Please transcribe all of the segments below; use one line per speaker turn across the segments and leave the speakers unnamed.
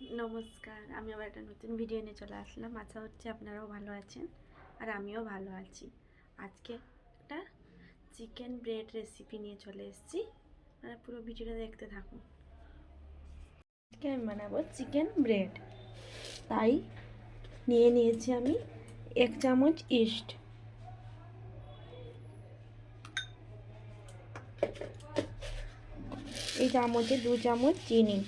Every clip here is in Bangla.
নমস্কার, আমি আবার একটা নতুন ভিডিও নিয়ে চলে আসলাম। আশা হচ্ছে আপনারাও ভালো আছেন আর আমিও ভালো আছি। আজকে একটা চিকেন ব্রেড রেসিপি নিয়ে চলে এসেছি। আপনারা পুরো ভিডিওটা দেখতে থাকুন। আজকে আমি বানাবো চিকেন ব্রেড তাই নিয়ে নিয়েছি আমি এক চামচ ইস্ট এই চামচে দু চামচ চিনি।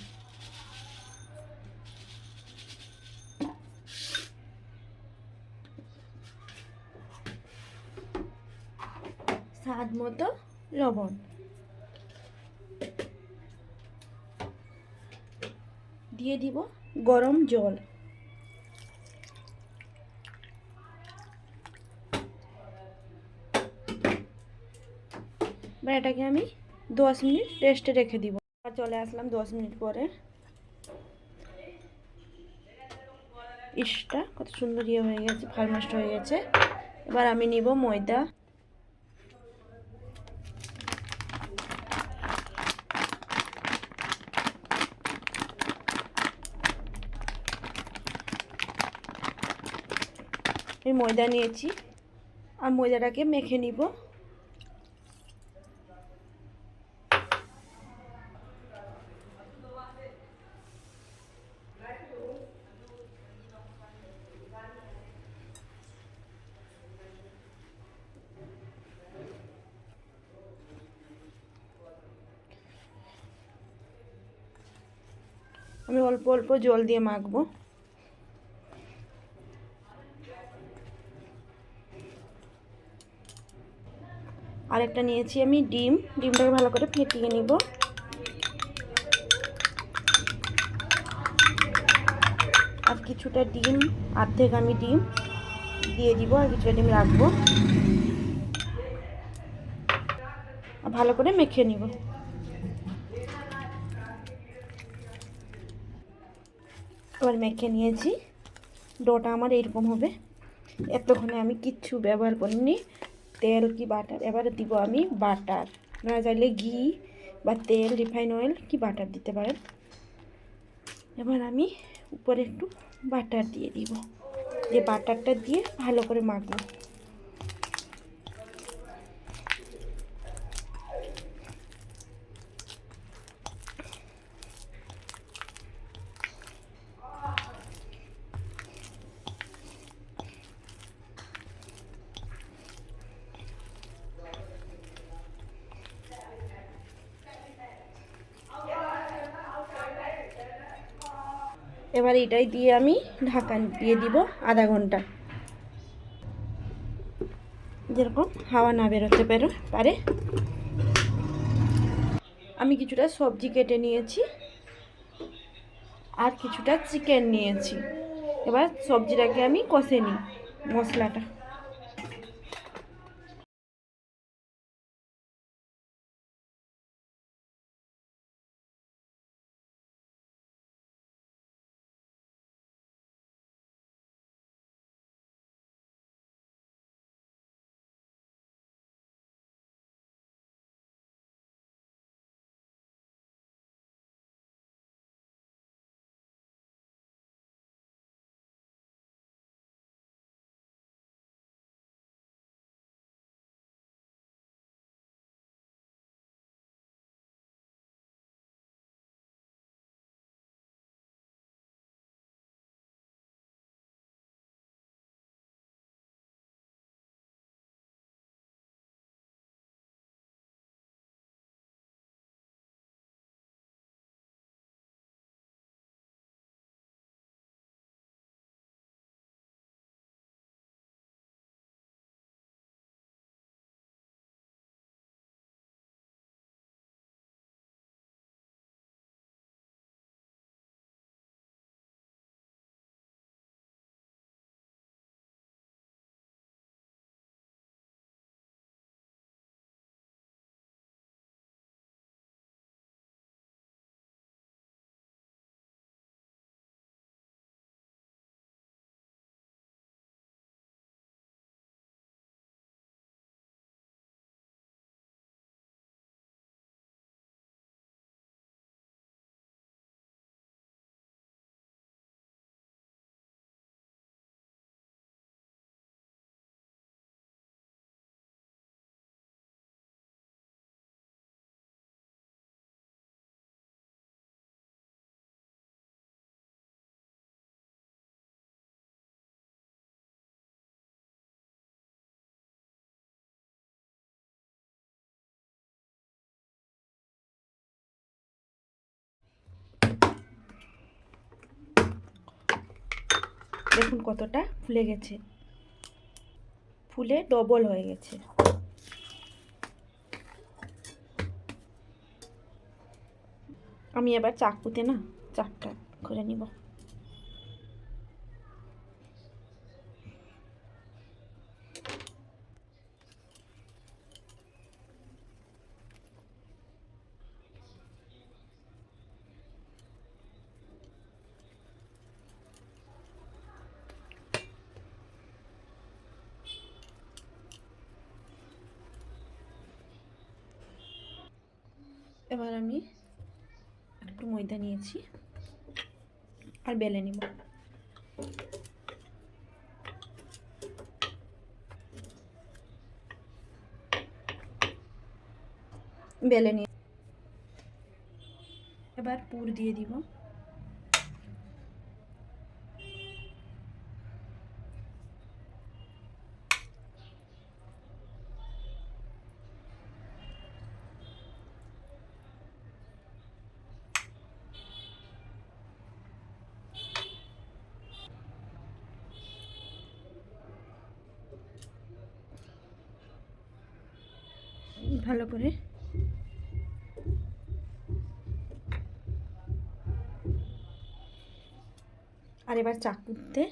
মতো লবণ। দিয়ে দিব গরম জল। এবার এটাকে আমি দশ মিনিট রেস্টে রেখে দিব। আবার চলে আসলাম দশ মিনিট পরে। ইসটা কত সুন্দর ইয়ে হয়ে গেছে ফার্মাস্ট হয়ে গেছে। এবার আমি নিব ময়দা। ময়দা নিয়েছি আর ময়দাটাকে মেখে নিব। আমি অল্প অল্প জল দিয়ে মাখবো। আরেকটা নিয়েছি আমি ডিম। ডিমটাকে ভালো করে ফেটিয়ে নিব। আর কিছুটা ডিম অর্ধেক আমি ডিম দিয়ে দিব আর কিছুটা ডিম রাখব। ভালো করে মেখে নিব। এবার মেখে নিয়েছি। ডোটা আমার এরকম হবে। এতক্ষণে আমি কিচ্ছু ব্যবহার করিনি। তেল কি বাটার এবারে দিব আমি বাটার না চাইলে ঘি বা তেল রিফাইন অয়েল কি বাটার দিতে পারেন। এবার আমি উপরে একটু বাটার দিয়ে দিব। যে বাটারটা দিয়ে ভালো করে মাখবো। এবার এটাই দিয়ে আমি ঢাকা দিয়ে দিব আধা ঘণ্টা। যেরকম হাওয়া না বেরোতে পারো, পারে। আমি কিছুটা সবজি কেটে নিয়েছি আর কিছুটা চিকেন নিয়েছি। এবার সবজিটাকে আমি কষে নিই মশলাটা। দেখুন কতটা ফুলে গেছে। ফুলে ডবল হয়ে গেছে। আমি এবার চাকুতে না চারটা করে নিব। এবার আমি একটু ময়দা নিয়েছি আর বেলে নিব। বেলে নিয়ে এবার পুর দিয়ে দিব। ভালো করে। আর এবার চাকুতে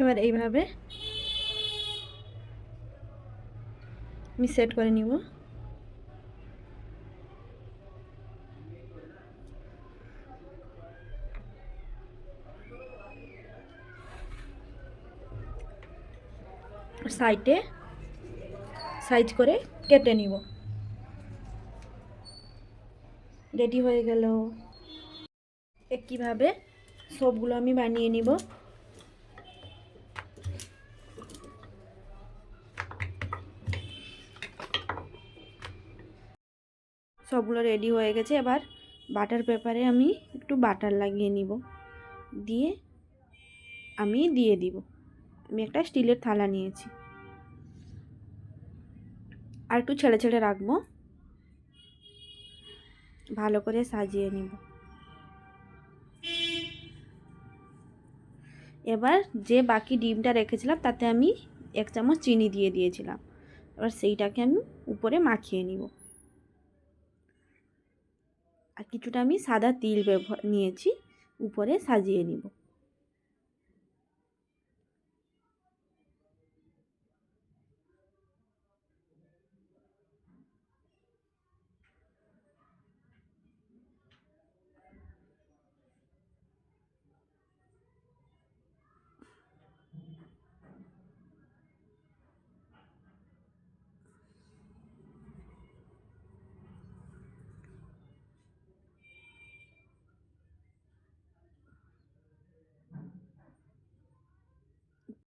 এবার এইভাবে আমি সেট করে নিব। সাইডে সাইজ করে কেটে নিব। রেডি হয়ে গেল। একইভাবে সবগুলো আমি বানিয়ে নিব। সবগুলো রেডি হয়ে গেছে। এবার বাটার পেপারে আমি একটু বাটার লাগিয়ে নিব। দিয়ে আমি দিয়ে দিব। আমি একটা স্টিলের থালা নিয়েছি। আর একটু ছেড়ে ছেড়ে রাখব। ভালো করে সাজিয়ে নিব। এবার যে বাকি ডিমটা রেখেছিলাম, তাতে আমি এক চামচ চিনি দিয়ে দিয়েছিলাম। এবার সেইটাকে আমি উপরে মাখিয়ে নিব। আর কিছুটা আমি সাদা তিল ব্যবহার নিয়েছি উপরে সাজিয়ে নিব।